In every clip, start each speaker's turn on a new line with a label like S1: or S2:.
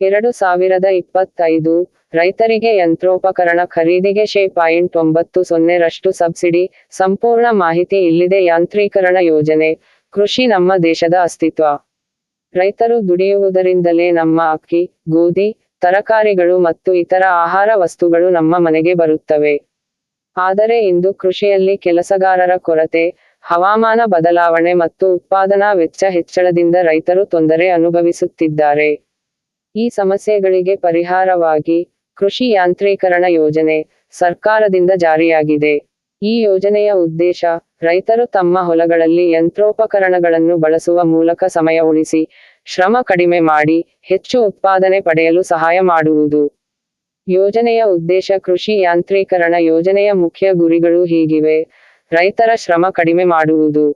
S1: ಎರಡು ಸಾವಿರದ ಇಪ್ಪತ್ತೈದು ರೈತರಿಗೆ ಯಂತ್ರೋಪಕರಣ ಖರೀದಿಗೆ ಶೇ ಪಾಯಿಂಟ್ ಒಂಬತ್ತು ಸೊನ್ನೆರಷ್ಟು ಸಬ್ಸಿಡಿ, ಸಂಪೂರ್ಣ ಮಾಹಿತಿ ಇಲ್ಲಿದೆ. ಯಾಂತ್ರೀಕರಣ ಯೋಜನೆ, ಕೃಷಿ ನಮ್ಮ ದೇಶದ ಅಸ್ತಿತ್ವ. ರೈತರು ದುಡಿಯುವುದರಿಂದಲೇ ನಮ್ಮ ಅಕ್ಕಿ, ಗೋಧಿ, ತರಕಾರಿಗಳು ಮತ್ತು ಇತರ ಆಹಾರ ವಸ್ತುಗಳು ನಮ್ಮ ಮನೆಗೆ ಬರುತ್ತವೆ. ಆದರೆ ಇಂದು ಕೃಷಿಯಲ್ಲಿ ಕೆಲಸಗಾರರ ಕೊರತೆ, ಹವಾಮಾನ ಬದಲಾವಣೆ ಮತ್ತು ಉತ್ಪಾದನಾ ವೆಚ್ಚ ಹೆಚ್ಚಳದಿಂದ ರೈತರು ತೊಂದರೆ ಅನುಭವಿಸುತ್ತಿದ್ದಾರೆ. ಈ ಸಮಸ್ಯೆಗಳಿಗೆ ಪರಿಹಾರವಾಗಿ ಕೃಷಿ ಯಾಂತ್ರೀಕರಣ ಯೋಜನೆ ಸರ್ಕಾರದಿಂದ ಜಾರಿಯಾಗಿದೆ. ಈ ಯೋಜನೆಯ ಉದ್ದೇಶ ರೈತರು ತಮ್ಮ ಹೊಲಗಳಲ್ಲಿ ಯಂತ್ರೋಪಕರಣಗಳನ್ನು ಬಳಸುವ ಮೂಲಕ ಸಮಯ ಉಳಿಸಿ, ಶ್ರಮ ಕಡಿಮೆ ಮಾಡಿ, ಹೆಚ್ಚು ಉತ್ಪಾದನೆ ಪಡೆಯಲು ಸಹಾಯ ಮಾಡುವುದು. ಯೋಜನೆಯ ಉದ್ದೇಶ ಕೃಷಿ ಯಾಂತ್ರೀಕರಣ ಯೋಜನೆಯ ಮುಖ್ಯ ಗುರಿಗಳು ಹೀಗಿವೆ. ರೈತರ ಶ್ರಮ ಕಡಿಮೆ ಮಾಡುವುದು.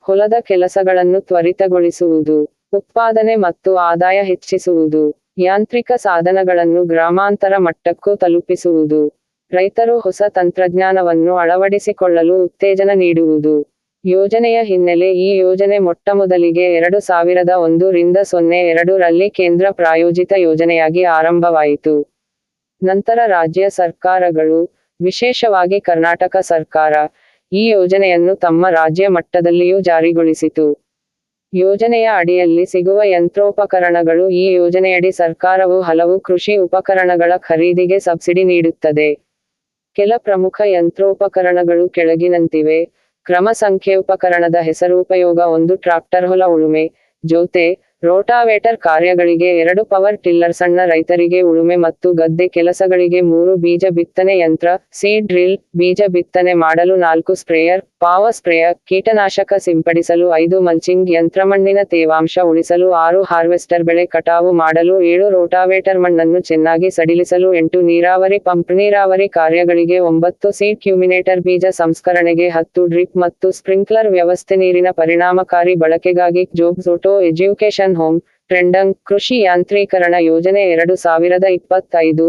S1: ಹೊಲದ ಕೆಲಸಗಳನ್ನು ತ್ವರಿತಗೊಳಿಸುವುದು. ಉತ್ಪಾದನೆ ಮತ್ತು ಆದಾಯ ಹೆಚ್ಚಿಸುವುದು, ಯಾಂತ್ರಿಕ ಸಾಧನಗಳನ್ನು ಗ್ರಾಮಾಂತರ ಮಟ್ಟಕ್ಕೂ ತಲುಪಿಸುವುದು, ರೈತರು ಹೊಸ ತಂತ್ರಜ್ಞಾನವನ್ನು ಅಳವಡಿಸಿಕೊಳ್ಳಲು ಉತ್ತೇಜನ ನೀಡುವುದು. ಯೋಜನೆಯ ಹಿನ್ನೆಲೆ ಈ ಯೋಜನೆ ಮೊಟ್ಟಮೊದಲಿಗೆ ಎರಡು ಸಾವಿರದ ಒಂದು ರಿಂದ ಸೊನ್ನೆ ಎರಡು ರಲ್ಲಿ ಕೇಂದ್ರ ಪ್ರಾಯೋಜಿತ ಯೋಜನೆಯಾಗಿ ಆರಂಭವಾಯಿತು. ನಂತರ ರಾಜ್ಯ ಸರ್ಕಾರಗಳು, ವಿಶೇಷವಾಗಿ ಕರ್ನಾಟಕ ಸರ್ಕಾರ, ಈ ಯೋಜನೆಯನ್ನು ತಮ್ಮ ರಾಜ್ಯ ಮಟ್ಟದಲ್ಲಿಯೂ ಜಾರಿಗೊಳಿಸಿತು. ಯೋಜನೆಯ ಅಡಿಯಲ್ಲಿ ಸಿಗುವ ಯಂತ್ರೋಪಕರಣಗಳು ಈ ಯೋಜನೆಯಡಿ ಸರ್ಕಾರವು ಹಲವು ಕೃಷಿ ಉಪಕರಣಗಳ ಖರೀದಿಗೆ ಸಬ್ಸಿಡಿ ನೀಡುತ್ತದೆ. ಕೆಲ ಪ್ರಮುಖ ಯಂತ್ರೋಪಕರಣಗಳು ಕೆಳಗಿನಂತಿವೆ. ಕ್ರಮ ಸಂಖ್ಯೆ ಉಪಕರಣದ ಹೆಸರು ಉಪಯೋಗ ಒಂದು ಟ್ರಾಕ್ಟರ್ ಹೊಲ ಉಳುಮೆ, ಜೊತೆ ರೋಟಾವೇಟರ್ ಕಾರ್ಯಗಳಿಗೆ ಎರಡು ಪವರ್ ಟಿಲ್ಲರ್ ಸಣ್ಣ ರೈತರಿಗೆ ಉಳುಮೆ ಮತ್ತು ಗದ್ದೆ ಕೆಲಸಗಳಿಗೆ ಮೂರು ಬೀಜ ಬಿತ್ತನೆ ಯಂತ್ರ, ಸೀಡ್ ಡ್ರಿಲ್, ಬೀಜ ಬಿತ್ತನೆ ಮಾಡಲು ನಾಲ್ಕು ಸ್ಪ್ರೇಯರ್ ಪಾವರ್ ಸ್ಪ್ರೇಯರ್ ಕೀಟನಾಶಕ ಸಿಂಪಡಿಸಲು ಐದು ಮಲ್ಚಿಂಗ್ ಯಂತ್ರ ಮಣ್ಣಿನ ತೇವಾಂಶ ಉಳಿಸಲು ಆರು ಹಾರ್ವೆಸ್ಟರ್ ಬೆಳೆ ಕಟಾವು ಮಾಡಲು ಏಳು ರೋಟಾವೇಟರ್ ಮಣ್ಣನ್ನು ಚೆನ್ನಾಗಿ ಸಡಿಲಿಸಲು ಎಂಟು ನೀರಾವರಿ ಪಂಪ್ ನೀರಾವರಿ ಕಾರ್ಯಗಳಿಗೆ ಒಂಬತ್ತು ಸೀಡ್ ಕ್ಯೂಮಿನೇಟರ್ ಬೀಜ ಸಂಸ್ಕರಣೆಗೆ ಹತ್ತು ಡ್ರಿಪ್ ಮತ್ತು ಸ್ಪ್ರಿಂಕ್ಲರ್ ವ್ಯವಸ್ಥೆ ನೀರಿನ ಪರಿಣಾಮಕಾರಿ ಬಳಕೆಗಾಗಿ ಜೋಬ್ಸೋಟೋ ಎಜ್ಯುಕೇಶನ್ ಹೋಮ್, ಟ್ರೆಂಡಂಗ್ ಕೃಷಿ ಯಾಂತ್ರೀಕರಣ ಯೋಜನೆ ಎರಡು ಸಾವಿರದ ಇಪ್ಪತ್ತೈದು.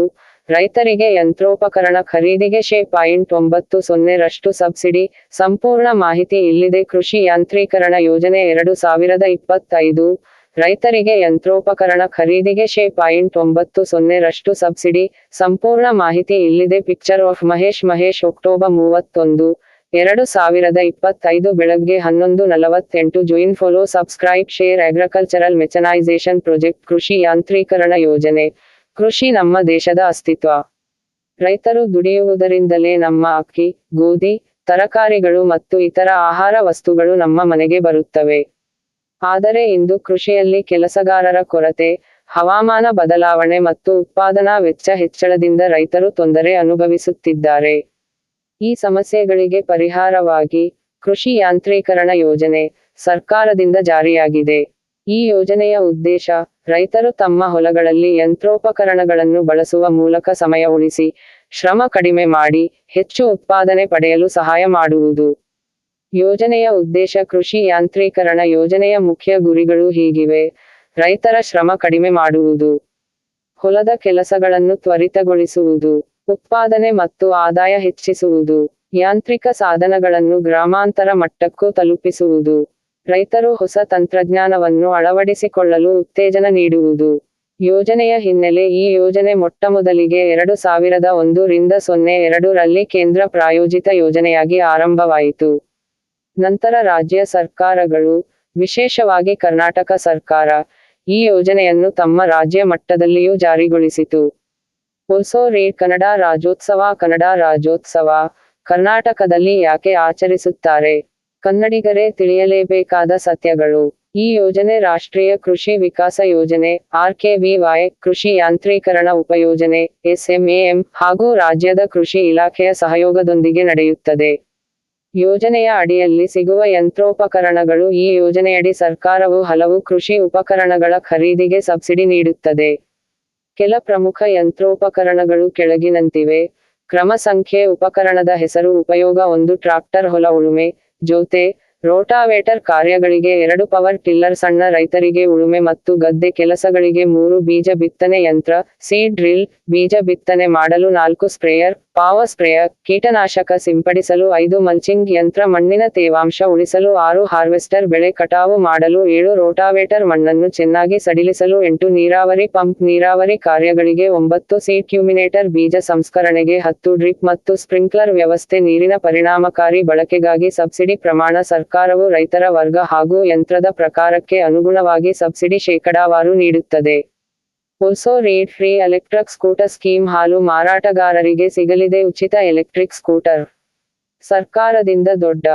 S1: ರೈತರಿಗೆ ಯಂತ್ರೋಪಕರಣ ಖರೀದಿಗೆ ಶೇ ಪಾಯಿಂಟ್ ಒಂಬತ್ತು ಸೊನ್ನೆರಷ್ಟು ಸಬ್ಸಿಡಿ, ಸಂಪೂರ್ಣ ಮಾಹಿತಿ ಇಲ್ಲಿದೆ. ಕೃಷಿ ಯಾಂತ್ರೀಕರಣ ಯೋಜನೆ ಎರಡು ಸಾವಿರದ ಇಪ್ಪತ್ತೈದು. ರೈತರಿಗೆ ಯಂತ್ರೋಪಕರಣ ಖರೀದಿಗೆ ಶೇ ಪಾಯಿಂಟ್ ಒಂಬತ್ತು ಸೊನ್ನೆರಷ್ಟು ಸಬ್ಸಿಡಿ, ಸಂಪೂರ್ಣ ಮಾಹಿತಿ ಇಲ್ಲಿದೆ. Picture of Mahesh Mahesh, October ಮೂವತ್ತೊಂದು, ಎರಡು ಸಾವಿರದ ಇಪ್ಪತ್ತೈದು, ಬೆಳಗ್ಗೆ ಹನ್ನೊಂದು ನಲವತ್ತೆಂಟು. Join follow subscribe share agricultural mechanisation project ಕೃಷಿ ಯಾಂತ್ರೀಕರಣ ಯೋಜನೆ. ಕೃಷಿ ನಮ್ಮ ದೇಶದ ಅಸ್ತಿತ್ವ. ರೈತರು ದುಡಿಯುವುದರಿಂದಲೇ ನಮ್ಮ ಅಕ್ಕಿ, ಗೋಧಿ, ತರಕಾರಿಗಳು ಮತ್ತು ಇತರ ಆಹಾರ ವಸ್ತುಗಳು ನಮ್ಮ ಮನೆಗೆ ಬರುತ್ತವೆ. ಆದರೆ ಇಂದು ಕೃಷಿಯಲ್ಲಿ ಕೆಲಸಗಾರರ ಕೊರತೆ, ಹವಾಮಾನ ಬದಲಾವಣೆ ಮತ್ತು ಉತ್ಪಾದನಾ ವೆಚ್ಚ ಹೆಚ್ಚಳದಿಂದ ರೈತರು ತೊಂದರೆ ಅನುಭವಿಸುತ್ತಿದ್ದಾರೆ. ಈ ಸಮಸ್ಯೆಗಳಿಗೆ ಪರಿಹಾರವಾಗಿ ಕೃಷಿ ಯಾಂತ್ರೀಕರಣ ಯೋಜನೆ ಸರ್ಕಾರದಿಂದ ಜಾರಿಯಾಗಿದೆ. ಈ ಯೋಜನೆಯ ಉದ್ದೇಶ ರೈತರು ತಮ್ಮ ಹೊಲಗಳಲ್ಲಿ ಯಂತ್ರೋಪಕರಣಗಳನ್ನು ಬಳಸುವ ಮೂಲಕ ಸಮಯ ಉಳಿಸಿ, ಶ್ರಮ ಕಡಿಮೆ ಮಾಡಿ, ಹೆಚ್ಚು ಉತ್ಪಾದನೆ ಪಡೆಯಲು ಸಹಾಯ ಮಾಡುವುದು. ಯೋಜನೆಯ ಉದ್ದೇಶ ಕೃಷಿ ಯಾಂತ್ರೀಕರಣ ಯೋಜನೆಯ ಮುಖ್ಯ ಗುರಿಗಳು ಹೀಗಿವೆ. ರೈತರ ಶ್ರಮ ಕಡಿಮೆ ಮಾಡುವುದು. ಹೊಲದ ಕೆಲಸಗಳನ್ನು ತ್ವರಿತಗೊಳಿಸುವುದು. ಉತ್ಪಾದನೆ ಮತ್ತು ಆದಾಯ ಹೆಚ್ಚಿಸುವುದು. ಯಾಂತ್ರಿಕ ಸಾಧನಗಳನ್ನು ಗ್ರಾಮಾಂತರ ಮಟ್ಟಕ್ಕೂ ತಲುಪಿಸುವುದು. ರೈತರು ಹೊಸ ತಂತ್ರಜ್ಞಾನವನ್ನು ಅಳವಡಿಸಿಕೊಳ್ಳಲು ಉತ್ತೇಜನ ನೀಡುವುದು. ಯೋಜನೆಯ ಹಿನ್ನೆಲೆ ಈ ಯೋಜನೆ ಮೊಟ್ಟಮೊದಲಿಗೆ ಎರಡು ಸಾವಿರದ ಒಂದು ರಿಂದ ಸೊನ್ನೆ ಎರಡು ರಲ್ಲಿ ಕೇಂದ್ರ ಪ್ರಾಯೋಜಿತ ಯೋಜನೆಯಾಗಿ ಆರಂಭವಾಯಿತು. ನಂತರ ರಾಜ್ಯ ಸರ್ಕಾರಗಳು, ವಿಶೇಷವಾಗಿ ಕರ್ನಾಟಕ ಸರ್ಕಾರ, ಈ ಯೋಜನೆಯನ್ನು ತಮ್ಮ ರಾಜ್ಯ ಮಟ್ಟದಲ್ಲಿಯೂ ಜಾರಿಗೊಳಿಸಿತು. ಒಲ್ಸೋ ರೇ ಕನ್ನಡ ರಾಜ್ಯೋತ್ಸವ ಕನ್ನಡ ರಾಜ್ಯೋತ್ಸವ ಕರ್ನಾಟಕದಲ್ಲಿ ಯಾಕೆ ಆಚರಿಸುತ್ತಾರೆ? ಕನ್ನಡಿಗರೇ ತಿಳಿಯಲೇಬೇಕಾದ ಸತ್ಯಗಳು. ಈ ಯೋಜನೆ ರಾಷ್ಟ್ರೀಯ ಕೃಷಿ ವಿಕಾಸ ಯೋಜನೆ ಆರ್ಕೆವಿವೈ ಕೃಷಿ ಯಾಂತ್ರೀಕರಣ ಉಪಯೋಜನೆ, ಎಸ್ಎಂಎಎಂ ಹಾಗೂ ರಾಜ್ಯದ ಕೃಷಿ ಇಲಾಖೆಯ ಸಹಯೋಗದೊಂದಿಗೆ ನಡೆಯುತ್ತದೆ. ಯೋಜನೆಯ ಅಡಿಯಲ್ಲಿ ಸಿಗುವ ಯಂತ್ರೋಪಕರಣಗಳು ಈ ಯೋಜನೆಯಡಿ ಸರ್ಕಾರವು ಹಲವು ಕೃಷಿ ಉಪಕರಣಗಳ ಖರೀದಿಗೆ ಸಬ್ಸಿಡಿ ನೀಡುತ್ತದೆ. ಕೆಲ ಪ್ರಮುಖ ಯಂತ್ರೋಪಕರಣಗಳು ಕೆಳಗಿನಂತಿವೆ. ಕ್ರಮ ಸಂಖ್ಯೆ ಉಪಕರಣದ ಹೆಸರು ಉಪಯೋಗ ಒಂದು ಟ್ರಾಕ್ಟರ್ ಹೊಲ ಉಳುಮೆ ಜೋತೆ ರೋಟಾವೇಟರ್ ಕಾರ್ಯಗಳಿಗೆ ಎರಡು ಪವರ್ ಟಿಲ್ಲರ್ ಸಣ್ಣ ರೈತರಿಗೆ ಉಳುಮೆ ಮತ್ತು ಗದ್ದೆ ಕೆಲಸಗಳಿಗೆ ಮೂರು ಬೀಜ ಬಿತ್ತನೆ ಯಂತ್ರ, ಸೀಡ್ ಡ್ರಿಲ್, ಬೀಜ ಬಿತ್ತನೆ ಮಾಡಲು ನಾಲ್ಕು ಸ್ಪ್ರೇಯರ್ ಪಾವರ್ ಸ್ಪ್ರೇಯರ್ ಕೀಟನಾಶಕ ಸಿಂಪಡಿಸಲು ಐದು ಮಲ್ಚಿಂಗ್ ಯಂತ್ರ ಮಣ್ಣಿನ ತೇವಾಂಶ ಉಳಿಸಲು ಆರು ಹಾರ್ವೆಸ್ಟರ್ ಬೆಳೆ ಕಟಾವು ಮಾಡಲು ಏಳು ರೋಟಾವೇಟರ್ ಮಣ್ಣನ್ನು ಚೆನ್ನಾಗಿ ಸಡಿಲಿಸಲು ಎಂಟು ನೀರಾವರಿ ಪಂಪ್ ನೀರಾವರಿ ಕಾರ್ಯಗಳಿಗೆ ಒಂಬತ್ತು ಸೀಡ್ ಕ್ಯೂಮಿನೇಟರ್ ಬೀಜ ಸಂಸ್ಕರಣೆಗೆ ಹತ್ತು ಡ್ರಿಪ್ ಮತ್ತು ಸ್ಪ್ರಿಂಕ್ಲರ್ ವ್ಯವಸ್ಥೆ ನೀರಿನ ಪರಿಣಾಮಕಾರಿ ಬಳಕೆಗಾಗಿ ಸಬ್ಸಿಡಿ ಪ್ರಮಾಣ ಸರ್ಕಾರವು ರೈತರ ವರ್ಗ ಹಾಗೂ ಯಂತ್ರದ ಪ್ರಕಾರಕ್ಕೆ ಅನುಗುಣವಾಗಿ ಸಬ್ಸಿಡಿ ಶೇಕಡಾವಾರು ನೀಡುತ್ತದೆ. Also rate free electric scooter scheme ಹಾಲು ಮಾರಾಟಗಾರರಿಗೆ ಸಿಗಲಿದೆ ಉಚಿತ ಎಲೆಕ್ಟ್ರಿಕ್ ಸ್ಕೂಟರ್ ಸರ್ಕಾರದಿಂದ ದೊಡ್ಡ